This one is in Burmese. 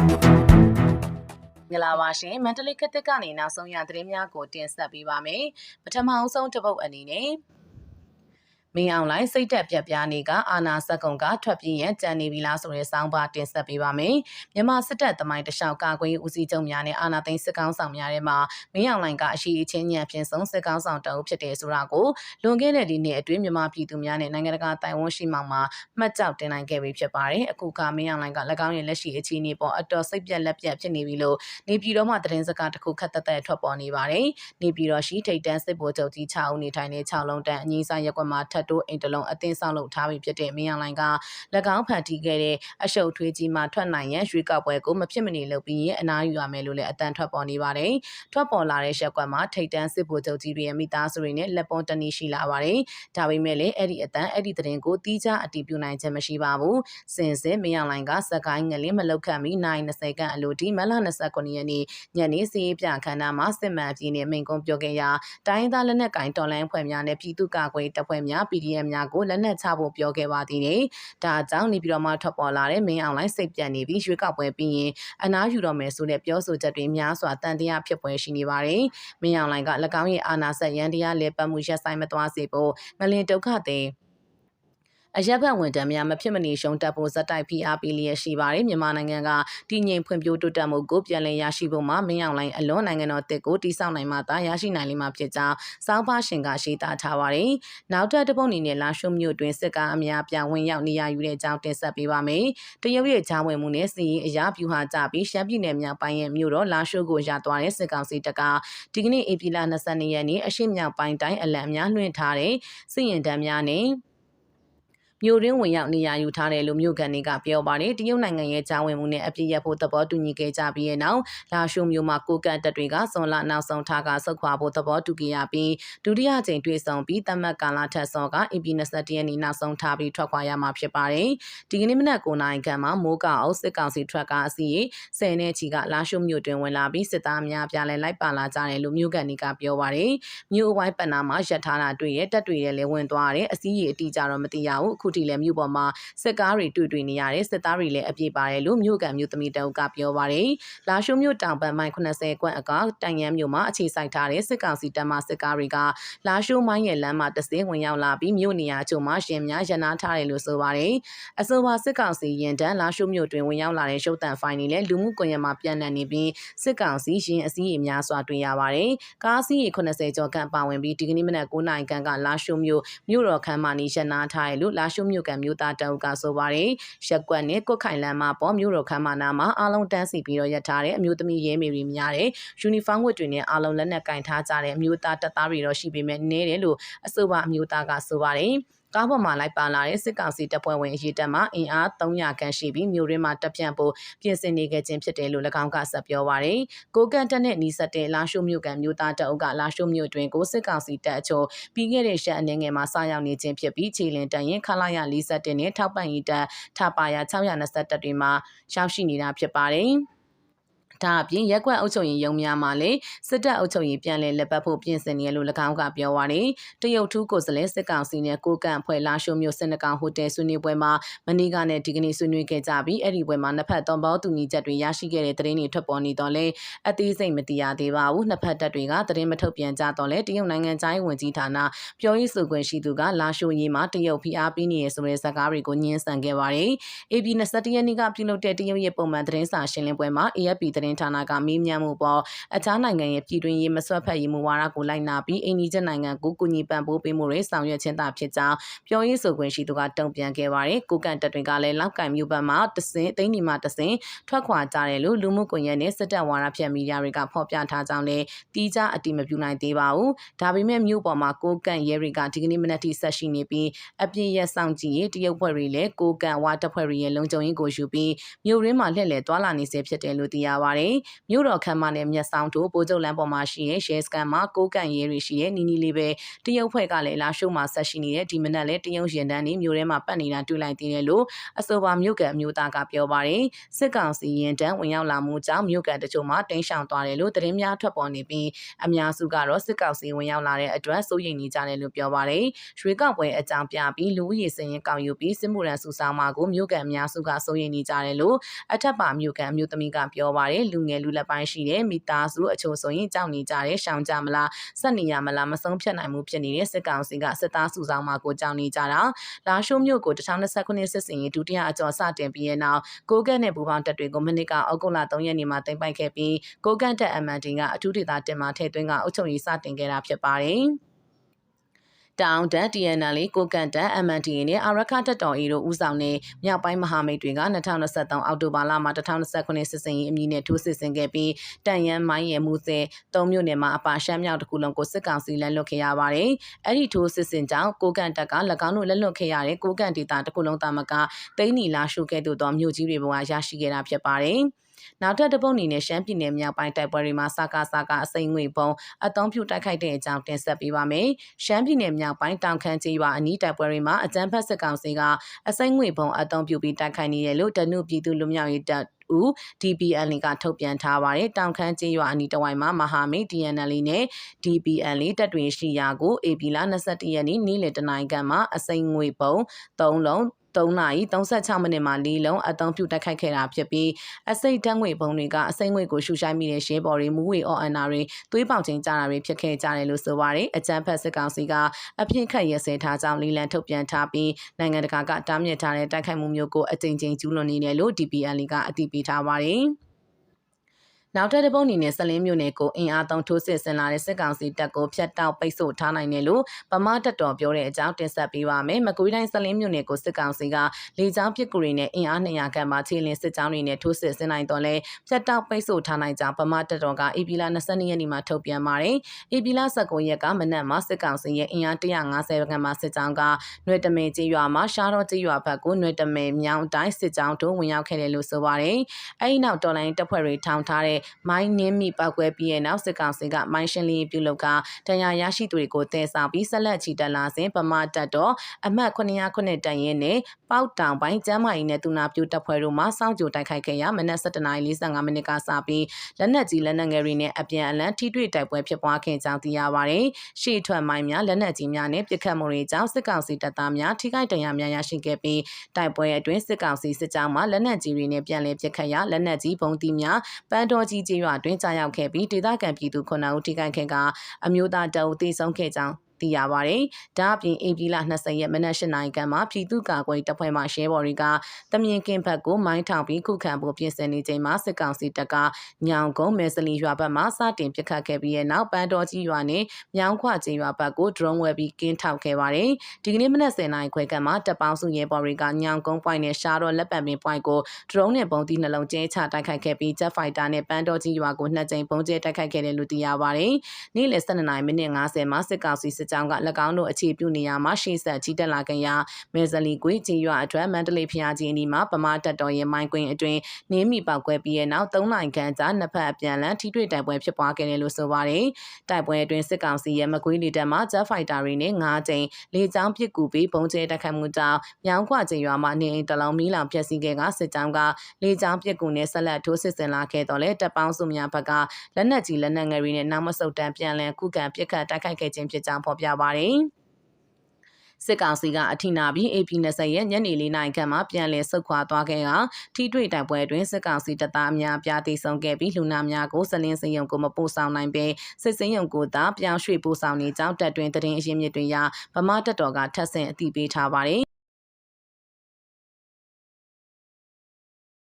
မင်္ဂလာပါရှင်မန္တလေးခေတ်သစ်ကနေနောက်ဆုံးရသတင်းများကိုတင်ဆက်ပေးပါမယ်ပထမအဆုံးတစ်ပုတ်အနေနဲ့ မင်းအောင်လိုင်းစိတ်တက်ပြက်ပြားနေကအာနာစက်ကုံကထွက်ပြေးရန်ကြံနေပြီလားဆိုတဲ့စောင်းပါတင်ဆက်ပေးပါမယ်။မြန်မာစစ်တပ်တမိုင်းတလျှောက်ကာကွယ်ဦးစီးချုပ်များနဲ့အာနာသိန်းစစ်ကောင်းဆောင်များထဲမှာမင်းအောင်လိုင်းကအရှိအချင်းညံဖြင့်ဆုံးစစ်ကောင်းဆောင်တအုပ်ဖြစ်တယ်ဆိုတာကိုလွန်ခဲ့တဲ့ဒီနှစ်အတွင်းမြန်မာပြည်သူများနဲ့နိုင်ငံတကာတိုင်ဝမ်ရှိမှောင်မှာမှတ်ကြောက်တင်နိုင်ခဲ့ပြီဖြစ်ပါတယ်။အခုကမင်းအောင်လိုင်းက၎င်းရဲ့လက်ရှိအခြေအနေပေါ်အတော်စိတ်ပြက်လက်ပြက်ဖြစ်နေပြီလို့နေပြည်တော်မှသတင်းစကားတစ်ခုခက်သက်သက်ထွက်ပေါ်နေပါတယ်။နေပြည်တော်ရှိထိတ်တန်းစစ်ဗိုလ်ချုပ်ကြီး6ဦးနေထိုင်တဲ့6လုံးတန်းအငိမ့်ဆိုင်ရက်ကွက်မှာထပ်တိုးအိမ်တလုံးအသင်းဆောင်လုပ်ထားပြီးဖြစ်တဲ့မင်းအောင်လှိုင်က၎င်းဖန်တီးခဲ့တဲ့အရှုပ်ထွေးကြီးမှထွက်နိုင်ရန်ရွေးကောက်ပွဲကိုမဖြစ်မနေလုပ်ပြီးရင်အနားယူရမယ်လို့လည်းအတန်ထွက်ပေါ်နေပါတယ်။ထွက်ပေါ်လာတဲ့ရက်ကွက်မှာထိတ်တန်းစစ်ဗိုလ်ချုပ်ကြီးတွေရဲ့မိသားစုတွေနဲ့လက်ပွန်တနည်းရှိလာပါတယ်။ဒါပေမဲ့လည်းအဲ့ဒီအတန်အဲ့ဒီသတင်းကိုတီးခြားအတည်ပြုနိုင်ခြင်းမရှိပါဘူး။စင်စစ်မင်းအောင်လှိုင်ကစက်ကိုင်းငလင်းမလောက်ခတ်ပြီးနိုင်20ခန့်အလိုတီမလ29ရက်နေ့ညနေစီးပြခန္ဓာမှာစစ်မှန်ပြည်နယ်မိန်ကုန်းပြောခဲ့ရာတိုင်းသားလက်နက်ကင်တော်လိုင်းဖွဲ့များနဲ့ပြည်သူ့ကာကွယ်တပ်ဖွဲ့များ PDF များကိုလက်နက်ချဖို့ပြောခဲ့ပါသေးတယ်။ဒါကြောင့်နေပြည်တော်မှာထွက်ပေါ်လာတဲ့မင်းအောင်လိုင်းစိတ်ပြတ်နေပြီးရွေးကောက်ပွဲပြီးရင်အနားယူတော့မယ်ဆိုတဲ့ပြောဆိုချက်တွေများစွာတန်တရားဖြစ်ပွဲရှိနေပါတယ်။မင်းအောင်လိုင်းက၎င်းရဲ့အာဏာဆက်ရန်တရားလဲပတ်မှုရက်ဆိုင်မသွားစေဖို့ငလင်ဒုက္ခတဲ့ အရက်ဘတ်ဝန်တန်းများမဖြစ်မနေရှုံးတက်ဖို့ဇက်တိုက်ဖိအားပေးလျက်ရှိပါတယ်မြန်မာနိုင်ငံကတည်ငြိမ်ဖွံ့ဖြိုးတိုးတက်မှုကိုပြန်လည်ရရှိဖို့မှာမင်းအောင်လိုင်းအလွန်နိုင်ငံတော်တစ်ကိုတိစောက်နိုင်မှသာရရှိနိုင်လိမ့်မှာဖြစ်ကြောင်းစောင်းပါရှင်ကရှိတာထားပါတယ်နောက်ထပ်တစ်ပုတ်အနေနဲ့လာရှုံမြို့တွင်စစ်ကားအများပြဝင်ရောက်နေရယူတဲ့အကြောင်းတင်ဆက်ပေးပါမယ်တရုတ်ရဲ့ဂျားဝင်မှုနဲ့စီရင်အရာပြူဟာကြပြီးရှမ်းပြည်နယ်မြောက်ပိုင်းရဲ့မြို့တော်လာရှုကိုရသွားတဲ့စစ်ကောင်စီတပ်ကဒီကနေ့ဧပြီလ22ရက်နေ့အရှိမြောက်ပိုင်းတိုင်းအလံများလွှင့်ထားတဲ့စစ်ရင်တန်းများနဲ့ မြို့ရင်းဝင်ရောက်နေရာယူထားတယ်လို့မြို့ကန်တွေကပြောပါတယ်တရုတ်နိုင်ငံရဲ့ကြားဝင်မှုနဲ့အပြည့်ရဖို့သဘောတူညီခဲ့ကြပြီးတဲ့နောက်လာရှုမြို့မှာကိုကန်တပ်တွေကဇွန်လနောက်ဆုံးထားကဆုတ်ခွာဖို့သဘောတူခဲ့ရပြီးဒုတိယကြိမ်တွေ့ဆုံပြီးတမတ်ကာလာထက်စောက AP 21ရက်နေ့နောက်ဆုံးထားပြီးထွက်ခွာရမှာဖြစ်ပါတယ်ဒီကနေ့မနက်9:00နာရီခန့်မှာမိုးကောက်စစ်ကောင်စီထရက်ကားအစီးဆယ်နဲ့ချီကလာရှုမြို့တွင်ဝင်လာပြီးစစ်သားများပြလဲလိုက်ပါလာကြတယ်လို့မြို့ကန်တွေကပြောပါတယ်မြို့အဝိုင်းပန်နာမှာရပ်ထားတာတွေ့ရတက်တွေရဲ့လဲဝင်သွားတယ်အစည်းအတီကြတော့မသိရဘူးအခုထိလည်းမြို့ပေါ်မှာစစ်ကားတွေတွေ့တွေ့နေရတယ်စစ်သားတွေလည်းအပြည့်ပါတယ်လို့မြို့ကန်မြို့သမီးတအုပ်ကပြောပါတယ်လာရှိုးမြို့တောင်ဘက်မိုင်80ကွန့်အကောတိုင်ရန်မြို့မှာအခြေစိုက်ထားတဲ့စစ်ကောင်စီတပ်မှစစ်ကားတွေကလာရှိုးမိုင်းရဲ့လမ်းမှာတစင်းဝင်ရောက်လာပြီးမြို့နေရာချို့မှာရှင်များရန်နာထားတယ်လို့ဆိုပါတယ်အဆိုပါစစ်ကောင်စီရင်တန်းလာရှိုးမြို့တွင်ဝင်ရောက်လာတဲ့ရှုပ်တန်ဖိုင်တွေလည်းလူမှုကွန်ရက်မှာပြန့်နှံ့နေပြီးစစ်ကောင်စီရင်အစည်းအများစွာတွေ့ရပါတယ်ကားစီး80ကျော်ခန့်ပါဝင်ပြီးဒီကနေ့မနက်9:00နာရီခန့်ကလာရှိုးမြို့မြို့တော်ခမ်းမနီရန်နာထားတယ်လို့လာရှိုးမြို့ကမျိုးသားတအုပ်ကဆိုပါတယ်ရက်ကွက်နဲ့ကွက်ခိုင်လမ်းမှာပေါ်မြို့တော်ခမ်းမနာမှာအားလုံးတန်းစီပြီးတော့ရပ်ထားတဲ့အမျိုးသမီးရဲမေတွေများတဲ့ယူနီဖောင်းဝတ်တွေနဲ့အားလုံးလက်နက်ကင်ထားကြတဲ့အမျိုးသားတပ်သားတွေတော့ရှိပေမဲ့နည်းတယ်လို့အဆိုပါအမျိုးသားကဆိုပါတယ် ကားပေါ်မှာလိုက်ပါလာတဲ့စစ်ကောင်စီတပ်ဖွဲ့ဝင်အရေးတက်မှအင်အား300ခန့်ရှိပြီးမြို့ရင်းမှာတပ်ပြန့်ဖို့ပြင်ဆင်နေခဲ့ခြင်းဖြစ်တယ်လို့၎င်းကဆက်ပြောပါရယ်ကိုကန်တက်နဲ့နီးစပ်တဲ့လာရှိုးမြို့ကန်မြို့သားတအုပ်ကလာရှိုးမြို့တွင်ကိုစစ်ကောင်စီတပ်အချို့ပြီးခဲ့တဲ့ရှက်အနေငယ်မှာစရောက်နေခြင်းဖြစ်ပြီးခြေလင်တန်ရင်ခလာရ47နဲ့ထောက်ပံ့ရေးတပ်ထပါရ620တပ်တွေမှာရောက်ရှိနေတာဖြစ်ပါတယ် ဒါအပြင်ရက်ကွက်အုပ်ချုပ်ရေးရုံးများမှာလည်းစစ်တပ်အုပ်ချုပ်ရေးပြန်လည်လက်ပတ်ဖို့ပြင်ဆင်နေရလို့၎င်းကပြောပါရယ်တရုတ်ထူးကိုယ်စားလှယ်စစ်ကောင်စီနဲ့ကိုကန့်အဖွဲ့လာရှိုးမြို့စင်နကောင်ဟိုတယ်ဆွေးနွေးပွဲမှာမနေ့ကနဲ့ဒီကနေ့ဆွေးနွေးခဲ့ကြပြီးအဲ့ဒီပွဲမှာနှစ်ဖက်သုံးပေါတူညီချက်တွေရရှိခဲ့တဲ့သတင်းတွေထွက်ပေါ်နေတော့လဲအသေးစိတ်မသိရသေးပါဘူးနှစ်ဖက်တပ်တွေကသတင်းမထုတ်ပြန်ကြတော့လဲတရုတ်နိုင်ငံသားရေးဝန်ကြီးဌာနပြောရေးဆိုခွင့်ရှိသူကလာရှိုးရေးမှာတရုတ်ဖိအားပေးနေရဆိုတဲ့စကားတွေကိုညှင်းဆန်ခဲ့ပါတယ် AB 21ရက်နေ့ကပြုလုပ်တဲ့တရုတ်ရဲ့ပုံမှန်သတင်းစာရှင်းလင်းပွဲမှာ AFP သတင်းဌာနကမေးမြန်းမှုပေါ်အခြားနိုင်ငံရဲ့ပြည်တွင်းရေးမဆွတ်ဖက်ရေးမူဝါဒကိုလိုက်နာပြီးအိန္ဒိယနိုင်ငံကိုကူညီပံ့ပိုးပေးမှုတွေဆောင်ရွက်ခြင်းသာဖြစ်ကြောင်းပြောရေးဆိုခွင့်ရှိသူကတုံ့ပြန်ခဲ့ပါတယ်။ကိုကန်တက်တွေကလည်းလောက်ကင်မြို့ဘက်မှာတစင်သိန်းဒီမှာတစင်ထွက်ခွာကြတယ်လို့လူမှုကွန်ရက်နဲ့စစ်တပ်ဝါဒဖြန့်မီဒီယာတွေကဖော်ပြထားကြောင်းလည်းတီးခြားအတိမပြုနိုင်သေးပါဘူး။ဒါပေမဲ့မြို့ပေါ်မှာကိုကန်ရဲတွေကဒီကနေ့မနက်ထိဆက်ရှိနေပြီးအပြည့်ရဆောင်ကြည့်ရေးတရုတ်ဖွဲ့တွေလည်းကိုကန်ဝါတပ်ဖွဲ့တွေရဲ့လုံခြုံရေးကိုယူပြီးမြို့ရင်းမှာလှည့်လည်သွားလာနေစေဖြစ်တယ်လို့သိရပါဗျပါတယ်။မြို့တော်ခမ်းမနဲ့မြက်ဆောင်တို့ပိုးကျုပ်လမ်းပေါ်မှာရှိတဲ့ရဲစခန်းမှာကိုးကန်ရဲတွေရှိတဲ့နီနီလေးပဲတရုတ်ဖွဲ့ကလည်းလာရှိုးမှာဆက်ရှိနေတဲ့ဒီမနက်လည်းတရုတ်ရင်တန်းနေမြို့ထဲမှာပတ်နေတာတွေ့လိုက်သေးတယ်လို့အဆိုပါမြို့ကန်အမျိုးသားကပြောပါတယ်။စစ်ကောင်စီရင်တန်းဝင်ရောက်လာမှုကြောင့်မြို့ကန်တချို့မှာတင်းရှောင်သွားတယ်လို့သတင်းများထွက်ပေါ်နေပြီးအများစုကတော့စစ်ကောင်စီဝင်ရောက်လာတဲ့အတွက်စိုးရိမ်နေကြတယ်လို့ပြောပါတယ်။ရွှေကောက်ပွဲအကြောင်းပြပြီးလူဦးရေစင်ရင်ကောက်ယူပြီးစစ်မှုရန်စုဆောင်မှာကိုမြို့ကန်အများစုကစိုးရိမ်နေကြတယ်လို့အထက်ပါမြို့ကန်အမျိုးသမီးကပြောပါတယ်။လူငယ်လူလက်ပိုင်းရှိတဲ့မိသားစုအချို့ဆိုရင်ကြောက်နေကြတယ်ရှောင်ကြမလားဆက်နေရမလားမဆုံးဖြတ်နိုင်မှုဖြစ်နေတဲ့စစ်ကောင်စီကစစ်သားစုဆောင်မှာကိုကြောက်နေကြတာလာရှိုးမြို့ကို2029စစ်စင်ရေးဒုတိယအကျော်စတင်ပြီးတဲ့နောက်ကိုကန့်နဲ့ဘူပေါင်းတပ်တွေကိုမနစ်ကအောက်တိုဘာ3ရက်နေ့မှာတင်ပိုက်ခဲ့ပြီးကိုကန့်တပ် MND ကအထူးဒေသတင်မှာထည့်သွင်းကအုပ်ချုပ်ရေးစတင်ခဲ့တာဖြစ်ပါတယ်။ တောင်တန် TNL ကိုကန်တန် MNDA နဲ့အာရခတက်တော်အီတို့ဦးဆောင်တဲ့မြောက်ပိုင်းမဟာမိတ်တွေက2023အောက်တိုဘာလမှာ2029စစ်စင်ရေးအမည်နဲ့ထိုးစစ်ဆင်ခဲ့ပြီးတန်ရန်မိုင်းရမှုစဲ၃မြို့နယ်မှာအပါရှမ်းမြောက်တစ်ခုလုံးကိုစစ်ကောင်စီလက်လွတ်ခဲ့ရပါတယ်။အဲ့ဒီထိုးစစ်ဆင်ကြောင့်ကိုကန်တက်က၎င်းတို့လက်လွတ်ခဲ့ရတဲ့ကိုကန်ဒေတာတစ်ခုလုံးတာမကတိန်းနီလာရှုခဲ့သို့သောမြို့ကြီးတွေပေါ်ရရှိခဲ့တာဖြစ်ပါတယ်။ နောက်ထပ်တစ်ပုတ်အနေနဲ့ရှမ်းပြည်နယ်မြောက်ပိုင်းတိုက်ပွဲတွေမှာစကားစကားအစိမ့်ငွေပုံအသုံးပြုတိုက်ခိုက်တဲ့အကြောင်းတင်ဆက်ပေးပါမယ်။ရှမ်းပြည်နယ်မြောက်ပိုင်းတောင်ခမ်းကျေးရွာအနီးတိုက်ပွဲတွေမှာအကြမ်းဖက်စစ်ကောင်စီကအစိမ့်ငွေပုံအသုံးပြုပြီးတိုက်ခိုက်နေတယ်လို့တနုပြည်သူလူမျိုးရေးတပ်ဦး DPL ကထုတ်ပြန်ထားပါတယ်။တောင်ခမ်းကျေးရွာအနီးတစ်ဝိုက်မှာမဟာမိတ် DNL နဲ့ DPL တပ်တွင်ရှိရာကို AP လ22ရက်နေ့နေ့လယ်တနာရီခန့်မှာအစိမ့်ငွေပုံ3လုံး 3နာရီ36မိနစ်မှာလေးလုံးအသုံးပြုတိုက်ခိုက်ခဲ့တာဖြစ်ပြီးအစိတ်တန်းငွေပုံတွေကအစိတ်ငွေကိုရှူရှိုင်းမိတဲ့ရှင်းပေါ်တွေမူဝေအော်အန်နာတွေသွေးပေါင်ချင်းကြတာတွေဖြစ်ခဲ့ကြတယ်လို့ဆိုပါတယ်အကြမ်းဖက်စစ်ကောင်စီကအပြစ်ခတ်ရစဲထားကြောင်းလီလန်ထုတ်ပြန်ထားပြီးနိုင်ငံတကာကတားမြစ်ထားတဲ့တိုက်ခိုက်မှုမျိုးကိုအကြိမ်ကြိမ်ကျူးလွန်နေတယ်လို့ DPL ကအတည်ပြုထားပါတယ် နောက်ထပ်တစ်ပုတ်အနေနဲ့ဆလင်းမြို့နယ်ကိုအင်အားသုံးထိုးစစ်ဆင်လာတဲ့စစ်ကောင်စီတပ်ကိုဖျက်တောက်ပိတ်ဆို့ထားနိုင်တယ်လို့ဗမာတပ်တော်ပြောတဲ့အကြောင်းတင်ဆက်ပေးပါမယ်။မကွေးတိုင်းဆလင်းမြို့နယ်ကိုစစ်ကောင်စီကလေကြောင်းပစ်ကူတွေနဲ့အင်အား200ခန့်မှခြေလင်းစစ်ကြောင်းတွေနဲ့ထိုးစစ်ဆင်နိုင်တော့လဲဖျက်တောက်ပိတ်ဆို့ထားနိုင်ကြောင်းဗမာတပ်တော်ကဧပြီလ22ရက်နေ့မှာထုတ်ပြန်ပါတယ်။ဧပြီလ19ရက်ကမနက်မှာစစ်ကောင်စီရဲ့အင်အား150ခန့်မှစစ်ကြောင်းကနွေတမင်ကြီးရွာမှာရှားတော်ကြီးရွာဘက်ကိုနွေတမင်မြောင်းတိုင်းစစ်ကြောင်းတို့ဝင်ရောက်ခဲ့တယ်လို့ဆိုပါတယ်။အဲဒီနောက်တော်လိုင်းတပ်ဖွဲ့တွေထောင်ထားတဲ့မိုင်းနင်းမိပောက်ကွဲပြီးတဲ့နောက်စစ်ကောင်စီကမိုင်းရှင်းလင်းပြုလုပ်ကတရားရရှိသူတွေကိုတည်ဆောင်ပြီးဆက်လက်ချီတက်လာစဉ်ပမာတက်တော့အမှတ်909တန်ရင်နဲ့ပေါက်တောင်ပိုင်းကျမ်းမာရေးနဲ့တူနာပြူတပ်ဖွဲ့တို့မှစောင့်ကြိုတိုက်ခိုက်ခဲ့ရမနက်7:45မိနစ်ကစပြီးလက်နက်ကြီးလက်နက်ငယ်တွေနဲ့အပြန်အလှန်ထိတွေ့တိုက်ပွဲဖြစ်ပွားခဲ့ကြောင်းသိရပါတယ်။ရှေ့ထွက်မိုင်းများလက်နက်ကြီးများနဲ့ပစ်ခတ်မှုတွေကြောင့်စစ်ကောင်စီတပ်သားများထိခိုက်ဒဏ်ရာများရရှိခဲ့ပြီးတိုက်ပွဲအတွင်းစစ်ကောင်စီစစ်ကြောင်းမှလက်နက်ကြီးတွေနဲ့ပြန်လည်ပစ်ခတ်ရလက်နက်ကြီးပုံတီများပန်းတော်ကြီးကျေးရွာတွင်ကြာရောက်ခဲ့ပြီးဒေသခံပြည်သူ9ဦးထိခိုက်ခဲ့ကအမျိုးသားတအုပ်သေဆုံးခဲ့ကြောင်း သိရပါတယ်။ဒါအပြင်ဧပြီလ20ရက်မနက်၈နာရီခန့်မှာပြည်သူ့ကာကွယ်တပ်ဖွဲ့မှရဲဘော်တွေကတမြင်ကင်းဘက်ကိုမိုင်းထောင်ပြီးခုခံဖို့ပြင်ဆင်နေချိန်မှာစစ်ကောင်စီတပ်ကညောင်ကုန်းမဲစလီရွာဘက်မှစတင်ပစ်ခတ်ခဲ့ပြီးတဲ့နောက်ပန်းတော်ကြီးရွာနဲ့မြောင်းခွကျေးရွာဘက်ကို drone ဝဲပြီးကင်းထောက်ခဲ့ပါတယ်။ဒီကနေ့မနက်10နာရီခွဲခန့်မှာတပ်ပေါင်းစုရဲဘော်တွေကညောင်ကုန်း point နဲ့ရှားတော့လက်ပံပင် point ကို drone နဲ့ပုံသီးနှလုံးကျဲချတိုက်ခိုက်ခဲ့ပြီး jet fighter နဲ့ပန်းတော်ကြီးရွာကိုနှစ်ကြိမ်ပုံကျဲတိုက်ခိုက်ခဲ့တယ်လို့သိရပါတယ်။နေ့လယ်12နာရီမိနစ်50မှာစစ်ကောင်စီစစ်ကြောင်းက၎င်းတို့အခြေပြုနေရာမှာရှေ့ဆက်ကြီးတက်လာခဲ့ရာမဲဇလီကွေကြီးရွာအတွက်မန္တလေးဖျားကြီးအနီးမှာပမာတက်တော်ရဲ့မိုင်းကွင်းအတွင်းနင်းမိပောက်ကွဲပြီးတဲ့နောက်၃နိုင်ခန့်ကြာနှစ်ဖက်အပြန်လန်ထိတွေ့တိုက်ပွဲဖြစ်ပွားခဲ့တယ်လို့ဆိုပါတယ်။တိုက်ပွဲအတွင်းစစ်ကောင်စီရဲ့မကွေးလီတက်မှာ Jet Fighter တွေနဲ့၅ကြိမ်လေကြောင်းပစ်ကူပြီးပုံကျဲတိုက်ခိုက်မှုကြောင့်မြောင်းခွချင်းရွာမှာနေအိမ်တလုံးမီးလောင်ပျက်စီးခဲ့ကစစ်ကြောင်းကလေကြောင်းပစ်ကူနဲ့ဆက်လက်ထိုးစစ်ဆင်လာခဲ့တော့လဲတပ်ပေါင်းစုများဘက်ကလက်နက်ကြီးလက်နက်ငယ်တွေနဲ့နောက်မဆုတ်တမ်းပြန်လည်ခုခံပစ်ခတ်တိုက်ခိုက်ခဲ့ခြင်းဖြစ်ကြောင်းဖော်ပြပါတယ်။စစ်ကောင်စီကအထိနာပြီး AP20 ရဲ့ညနေ၄နာရီခန့်မှာပြန်လည်ဆုတ်ခွာသွားခဲ့ကထိတွေ့တိုက်ပွဲတွင်စစ်ကောင်စီတပ်သားအများပြားတိဆုံခဲ့ပြီးလူနာများကိုစလင်းစင်ရုံကိုမပို့ဆောင်နိုင်ပေစစ်စင်ရုံကိုသာပြောင်းရွှေ့ပို့ဆောင်နေကြောင်းတပ်တွင်တရင်အရင်းမြစ်တွေရဗမာတပ်တော်ကထပ်ဆင့်အသိပေးထားပါတယ်